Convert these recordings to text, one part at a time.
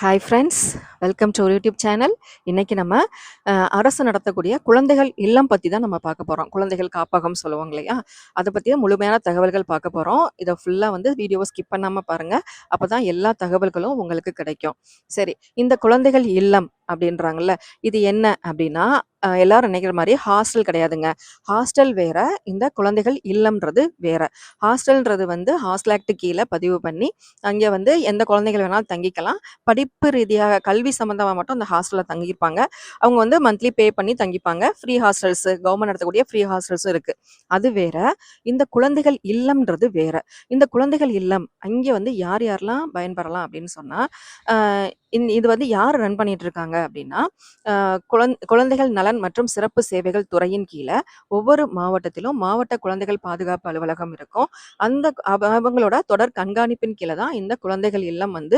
Hi friends welcome to YouTube channel இன்றைக்கி நம்ம அரசு நடத்தக்கூடிய குழந்தைகள் இல்லம் பற்றி தான் நம்ம பார்க்க போகிறோம் குழந்தைகள் காப்பகம் சொல்லுவாங்க இல்லையா? அதை பற்றிய முழுமையான தகவல்கள் பார்க்க போகிறோம் இதை ஃபுல்லாக வந்து வீடியோவை ஸ்கிப் பண்ணாமல் பாருங்கள் அப்போ தான் எல்லா தகவல்களும் உங்களுக்கு கிடைக்கும். சரி இந்த குழந்தைகள் இல்லம் அப்படின்றாங்கல்ல. இது என்ன அப்படின்னா எல்லாரும் நினைக்கிற மாதிரி ஹாஸ்டல் கிடையாதுங்க. ஹாஸ்டல் வேற இந்த குழந்தைகள் இல்லம்ன்றது வேற. ஹாஸ்டல்ன்றது வந்து ஹாஸ்டல் ஆக்ட் கீழே பதிவு பண்ணி அங்கே வந்து எந்த குழந்தைகள் வேணாலும் தங்கிக்கலாம். படிப்பு ரீதியாக கல்வி சம்மந்தமாக மட்டும் அந்த ஹாஸ்டலில் தங்கியிருப்பாங்க. அவங்க வந்து மந்த்லி பே பண்ணி தங்கிப்பாங்க. ஃப்ரீ ஹாஸ்டல்ஸ் கவர்மெண்ட் நடத்தக்கூடிய ஃப்ரீ ஹாஸ்டல்ஸும் இருக்கு. அது வேற இந்த குழந்தைகள் இல்லம்ன்றது வேற. இந்த குழந்தைகள் இல்லம் அங்கே வந்து யார் யாரெல்லாம் பயன்பெறலாம் அப்படின்னு சொன்னால் இது வந்து யார் ரன் பண்ணிட்டு இருக்காங்க? அப்படின்னா ஆஹ் குழந் குழந்தைகள் நலன் மற்றும் சிறப்பு சேவைகள் துறையின் கீழே ஒவ்வொரு மாவட்டத்திலும் மாவட்ட குழந்தைகள் பாதுகாப்பு அலுவலகம் இருக்கும். அந்த அவங்களோட தொடர் கண்காணிப்பின் கீழே தான் இந்த குழந்தைகள் இல்லம் வந்து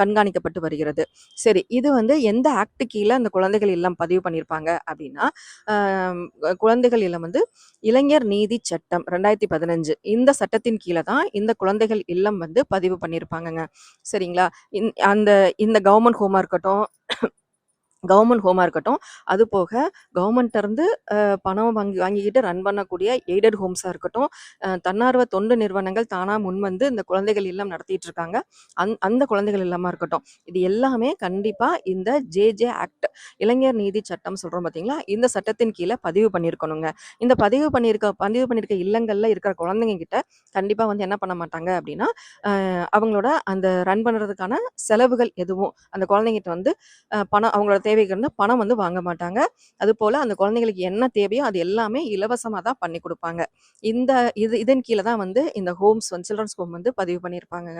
கண்காணிக்கப்பட்டு வருகிறது. சரி இது வந்து எந்த ஆக்ட் கீழே அந்த குழந்தைகள் இல்லம் பதிவு பண்ணியிருப்பாங்க அப்படின்னா குழந்தைகள் இல்லம் வந்து இளைஞர் நீதி சட்டம் ரெண்டாயிரத்தி பதினஞ்சு. இந்த சட்டத்தின் கீழே தான் இந்த குழந்தைகள் இல்லம் வந்து பதிவு பண்ணியிருப்பாங்கங்க சரிங்களா? இந்த- இந்த கவர்மெண்ட் ஹோமா இருக்கட்டும் கவர்மெண்ட் ஹோமாக இருக்கட்டும். அது போக கவர்மெண்ட்டருந்து பணம் வாங்கி வாங்கிக்கிட்டு ரன் பண்ணக்கூடிய எய்டட் ஹோம்ஸாக இருக்கட்டும். தன்னார்வ தொண்டு நிறுவனங்கள் தானாக முன் வந்து இந்த குழந்தைகள் இல்லம் நடத்திட்டு இருக்காங்க. அந் அந்த குழந்தைகள் இல்லமாக இருக்கட்டும். இது எல்லாமே கண்டிப்பாக இந்த ஜேஜே ஆக்ட் இளைஞர் நீதி சட்டம் சொல்கிறோம் பார்த்தீங்களா இந்த சட்டத்தின் கீழே பதிவு பண்ணியிருக்கணுங்க இந்த பதிவு பண்ணியிருக்க பதிவு பண்ணியிருக்க இல்லங்களில் இருக்கிற குழந்தைங்க கிட்ட கண்டிப்பாக வந்து என்ன பண்ண மாட்டாங்க அப்படின்னா அவங்களோட அந்த ரன் பண்ணுறதுக்கான செலவுகள் எதுவும் அந்த குழந்தைங்கிட்ட வந்து பணம் அவங்களோட தேவைக்கு இருந்து பணம் வந்து வாங்க மாட்டாங்க. அது போல் அந்த குழந்தைங்களுக்கு என்ன தேவையோ அது எல்லாமே இலவசமாக தான் பண்ணி கொடுப்பாங்க. இந்த இது இதன் கீழே தான் வந்து இந்த ஹோம்ஸ் வந்து சில்ட்ரன்ஸ் ஹோம் வந்து பதிவு பண்ணியிருப்பாங்க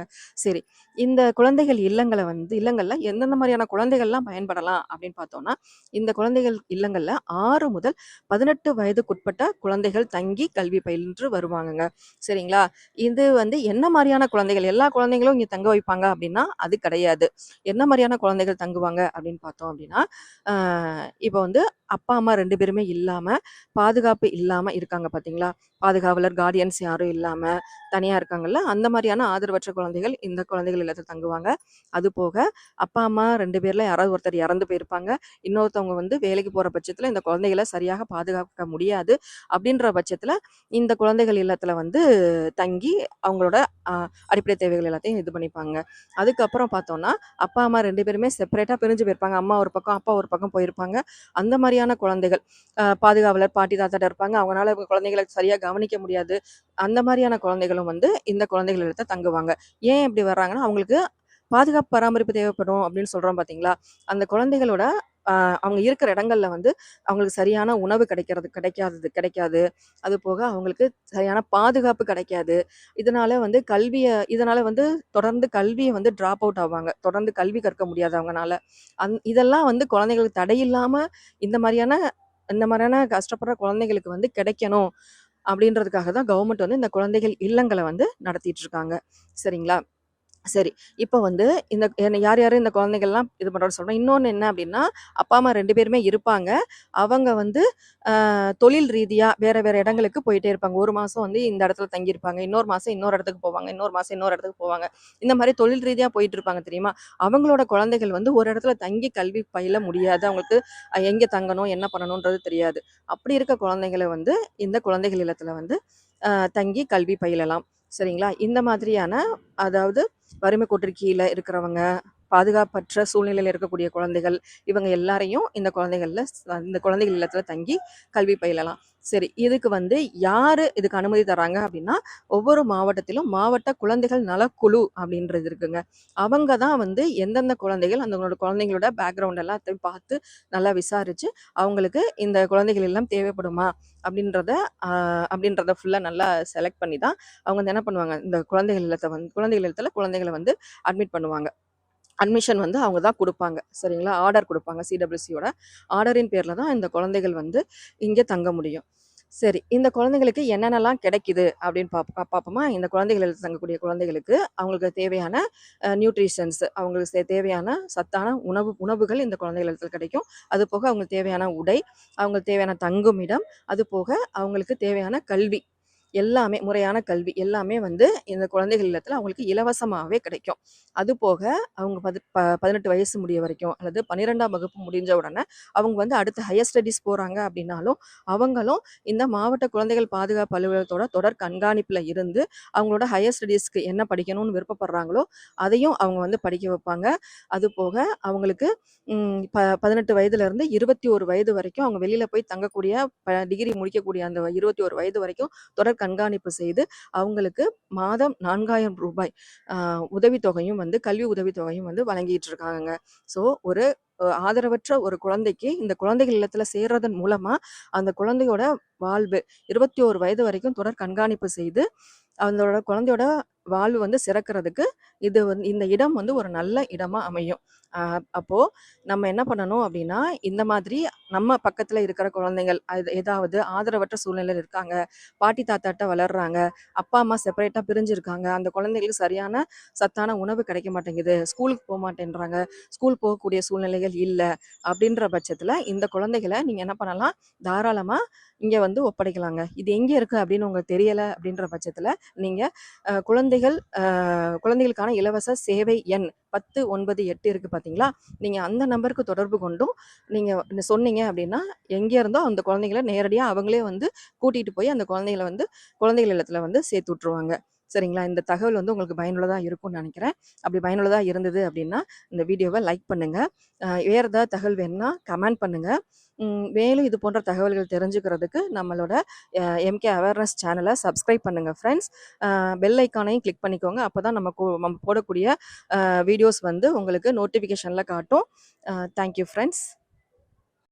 சரி இந்த குழந்தைகள் இல்லங்களை வந்து இல்லங்களில் எந்தெந்த மாதிரியான குழந்தைகள்லாம் பயன்படலாம் அப்படின்னு பார்த்தோம்னா இந்த குழந்தைகள் இல்லங்களில் ஆறு முதல் பதினெட்டு வயதுக்குட்பட்ட குழந்தைகள் தங்கி கல்வி பயின்று வருவாங்கங்க. சரிங்களா? இது வந்து என்ன மாதிரியான குழந்தைகள்? எல்லா குழந்தைகளும் இங்கே தங்க வைப்பாங்க அப்படின்னா அது கிடையாது. என்ன மாதிரியான குழந்தைகள் தங்குவாங்க அப்படின்னு பார்த்தோம் அப்படின்னா இப்போ வந்து அப்பா அம்மா ரெண்டு பேருமே இல்லாமல் பாதுகாப்பு இல்லாமல் இருக்காங்க பார்த்தீங்களா பாதுகாவலர் கார்டியன்ஸ் யாரும் இல்லாமல் தனியாக இருக்காங்கல்ல? அந்த மாதிரியான ஆதரவற்ற குழந்தைகள் இந்த குழந்தைகள் இல்லத்தில் தங்குவாங்க. அது போக அப்பா அம்மா ரெண்டு பேரில் யாராவது ஒருத்தர் இறந்து போயிருப்பாங்க. இன்னொருத்தவங்க வந்து வேலைக்கு போகிற பட்சத்தில் இந்த குழந்தைகளை சரியாக பாதுகாக்க முடியாது அப்படின்ற பட்சத்தில் இந்த குழந்தைகள் இல்லத்தில் வந்து தங்கி அவங்களோட அடிப்படை தேவைகள் எல்லாத்தையும் இது பண்ணிப்பாங்க. அதுக்கப்புறம் பார்த்தோம்னா அப்பா அம்மா ரெண்டு பேருமே செப்பரேட்டாக பிரிஞ்சு போயிருப்பாங்க. அம்மா ஒரு பக்கம் அப்பா ஒரு பக்கம் போயிருப்பாங்க. அந்த மாதிரியான குழந்தைகள் பாதுகாவலர் பாட்டி தாத்தாட்ட இருப்பாங்க. அவங்களால இவங்க குழந்தைகளை சரியா கவனிக்க முடியாது. அந்த மாதிரியான குழந்தைகளும் வந்து இந்த குழந்தைகள் இடத்த தங்குவாங்க. ஏன் இப்படி வர்றாங்கன்னா அவங்களுக்கு பாதுகாப்பு பராமரிப்பு தேவைப்படும் அப்படின்னு சொல்றோம் பாத்தீங்களா? அந்த குழந்தைகளோட அவங்க இருக்கிற இடங்கள்ல வந்து அவங்களுக்கு சரியான உணவு கிடைக்கிறது கிடைக்காதது கிடைக்காது. அது போக அவங்களுக்கு சரியான பாதுகாப்பு கிடைக்காது. இதனால வந்து கல்வியை இதனால வந்து தொடர்ந்து கல்வியை வந்து ட்ராப் அவுட் ஆவாங்க. தொடர்ந்து கல்வி கற்க முடியாது அவங்கனால அந் இதெல்லாம் வந்து குழந்தைங்களுக்கு இல்லாமல் இந்த மாதிரியான இந்த மாதிரியான கஷ்டப்படுற குழந்தைங்களுக்கு வந்து கிடைக்கணும் அப்படின்றதுக்காக தான் கவர்மெண்ட் வந்து இந்த குழந்தைகள் இல்லங்களை வந்து நடத்திட்டு இருக்காங்க. சரிங்களா? சரி. இப்போ வந்து இந்த என்ன- யார் யார் இந்த குழந்தைகள்லாம் இது பண்ணுறோன்னு சொல்கிறோம் இன்னொன்று என்ன அப்படின்னா அப்பா அம்மா ரெண்டு பேருமே இருப்பாங்க. அவங்க வந்து தொழில் ரீதியாக வேறு வேறு இடங்களுக்கு போயிட்டே இருப்பாங்க. ஒரு மாதம் வந்து இந்த இடத்துல தங்கியிருப்பாங்க. இன்னொரு மாதம் இன்னொரு இடத்துக்கு போவாங்க. இன்னொரு மாதம் இன்னொரு இடத்துக்கு போவாங்க. இந்த மாதிரி தொழில் ரீதியாக போயிட்டு இருப்பாங்க தெரியுமா? அவங்களோட குழந்தைகள் வந்து ஒரு இடத்துல தங்கி கல்வி பயில முடியாது. அவங்களுக்கு எங்கே தங்கணும் என்ன பண்ணணுன்றது தெரியாது. அப்படி இருக்க குழந்தைகளை வந்து இந்த குழந்தைகள் இல்லத்தில் வந்து தங்கி கல்வி பயிலலாம். சரிங்களா? இந்த மாதிரியான அதாவது வறுமை கோட்டிற்கு கீழே இருக்கிறவங்க பாதுகாப்பற்ற சூழ்நிலையில் இருக்கக்கூடிய குழந்தைகள் இவங்க எல்லாரையும் இந்த குழந்தைகளில் இந்த குழந்தைகள் இல்லத்தில் தங்கி கல்வி பயிலலாம். சரி இதுக்கு வந்து யார் இதுக்கு அனுமதி தராங்க அப்படின்னா ஒவ்வொரு மாவட்டத்திலும் மாவட்ட குழந்தைகள் நலக்குழு அப்படின்றது இருக்குங்க. அவங்க தான் வந்து எந்தெந்த குழந்தைகள் அந்த குழந்தைங்களோட பேக்ரவுண்ட் எல்லாத்தையும் பார்த்து நல்லா விசாரித்து அவங்களுக்கு இந்த குழந்தைகள் எல்லாம் தேவைப்படுமா அப்படின்றத அப்படின்றத ஃபுல்லாக நல்லா செலக்ட் பண்ணி தான் அவங்க வந்து என்ன பண்ணுவாங்க இந்த குழந்தைகள் இல்லத்தை வந்து குழந்தைகள் இல்லத்தில் குழந்தைகளை வந்து அட்மிட் பண்ணுவாங்க. அட்மிஷன் வந்து அவங்க தான் கொடுப்பாங்க. சரிங்களா? ஆர்டர் கொடுப்பாங்க சிடபிள்யூசியோட ஆர்டரின் பேரில் தான் இந்த குழந்தைகள் வந்து இங்கே தங்க முடியும். சரி இந்த குழந்தைங்களுக்கு என்னென்னலாம் கிடைக்குது அப்படின்னு பார்ப்ப பார்ப்போமா இந்த குழந்தைகள் தங்கக்கூடிய குழந்தைகளுக்கு அவங்களுக்கு தேவையான நியூட்ரிஷன்ஸ் அவங்களுக்கு தேவையான சத்தான உணவு உணவுகள் இந்த குழந்தைகள் கிடைக்கும். அது போக அவங்களுக்கு தேவையான உடை அவங்களுக்கு தேவையான தங்குமிடம் அது போக அவங்களுக்கு தேவையான கல்வி. எல்லாமே முறையான கல்வி எல்லாமே வந்து இந்த குழந்தைகள் இல்லத்தில் அவங்களுக்கு இலவசமாகவே கிடைக்கும். அது போக அவங்க பதி ப 18 வயசு முடிய வரைக்கும் அல்லது 12ஆம் வகுப்பு முடிஞ்ச உடனே அவங்க வந்து அடுத்து ஹையர் ஸ்டடீஸ் போகிறாங்க அப்படின்னாலும், அவங்களும் இந்த மாவட்ட குழந்தைகள் பாதுகாப்பு அலுவலகத்தோட தொடர் கண்காணிப்பில் இருந்து, அவங்களோட ஹையர் ஸ்டடீஸ்க்கு என்ன படிக்கணும்னு விருப்பப்படுறாங்களோ, அதையும் அவங்க வந்து படிக்க வைப்பாங்க. அது போக அவங்களுக்கு ப பதினெட்டு வயதுலேருந்து இருபத்தி ஒரு வயது வரைக்கும் அவங்க வெளியில் போய் தங்கக்கூடிய ப டிகிரி முடிக்கக்கூடிய அந்த 21 வயது வரைக்கும் தொடர் கண்காணிப்பு செய்து, அவங்களுக்கு மாதம் நான்காயிரம் ரூபாய் உதவித்தொகையும் வந்து கல்வி உதவித்தொகையும் வந்து வழங்கிட்டு இருக்காங்க ஸோ ஒரு ஆதரவற்ற ஒரு குழந்தைக்கு இந்த குழந்தைகள் இல்லத்தில் சேர்றதன் மூலமாக அந்த குழந்தையோட வாழ்வு 21 வயது வரைக்கும் தொடர் கண்காணிப்பு செய்து, அதோட குழந்தையோட வாழ்வு வந்து சிறக்கிறதுக்கு இது வந்து இந்த இடம் வந்து ஒரு நல்ல இடமா அமையும். அப்போது அப்போ நம்ம என்ன பண்ணணும் அப்படின்னா, இந்த மாதிரி நம்ம பக்கத்துல இருக்கிற குழந்தைகள் அது ஏதாவது ஆதரவற்ற சூழ்நிலையில் இருக்காங்க, பாட்டி தாத்தாட்ட வளர்றாங்க, அப்பா, அம்மா செப்பரேட்டா பிரிஞ்சிருக்காங்க, அந்த குழந்தைகளுக்கு சரியான சத்தான உணவு கிடைக்க மாட்டேங்குது, ஸ்கூலுக்கு போக மாட்டேன்றாங்க ஸ்கூல் போகக்கூடிய சூழ்நிலைகள் இல்லை அப்படின்ற பட்சத்துல இந்த குழந்தைகளை நீங்க என்ன பண்ணலாம், தாராளமா இங்கே வந்து ஒப்படைக்கலாங்க. இது எங்கே இருக்குது அப்படின்னு உங்களுக்கு தெரியலை அப்படின்ற பட்சத்தில் நீங்கள் குழந்தைகள் குழந்தைகளுக்கான இலவச சேவை எண் பத்து ஒன்பது எட்டு இருக்குது பார்த்தீங்களா? நீங்கள் அந்த நம்பருக்கு தொடர்பு கொண்டும், நீங்கள் சொன்னீங்க அப்படின்னா, எங்கே இருந்தோ அந்த குழந்தைகள நேரடியாக அவங்களே வந்து கூட்டிகிட்டு போய் அந்த குழந்தைகளை வந்து குழந்தைகள் இல்லத்தில் வந்து சேர்த்து விட்ருவாங்க சரிங்களா? இந்த தகவல் வந்து உங்களுக்கு பயனுள்ளதாக இருக்கும்னு நினைக்கிறேன் அப்படி பயனுள்ளதாக இருந்தது அப்படின்னா, இந்த வீடியோவை லைக் பண்ணுங்கள் வேறு ஏதாவது தகவல் வேணும்னா கமெண்ட் பண்ணுங்கள் மேலும் இது போன்ற தகவல்கள் தெரிஞ்சுக்கிறதுக்கு நம்மளோட எம்கே அவேர்னஸ் சேனலை சப்ஸ்கிரைப் பண்ணுங்கள் ஃப்ரெண்ட்ஸ் பெல் ஐக்கானையும் கிளிக் பண்ணிக்கோங்க. அப்பதான் நம்ம நம்ம போடக்கூடிய வீடியோஸ் வந்து உங்களுக்கு நோட்டிஃபிகேஷனில் காட்டும். Thank you thank you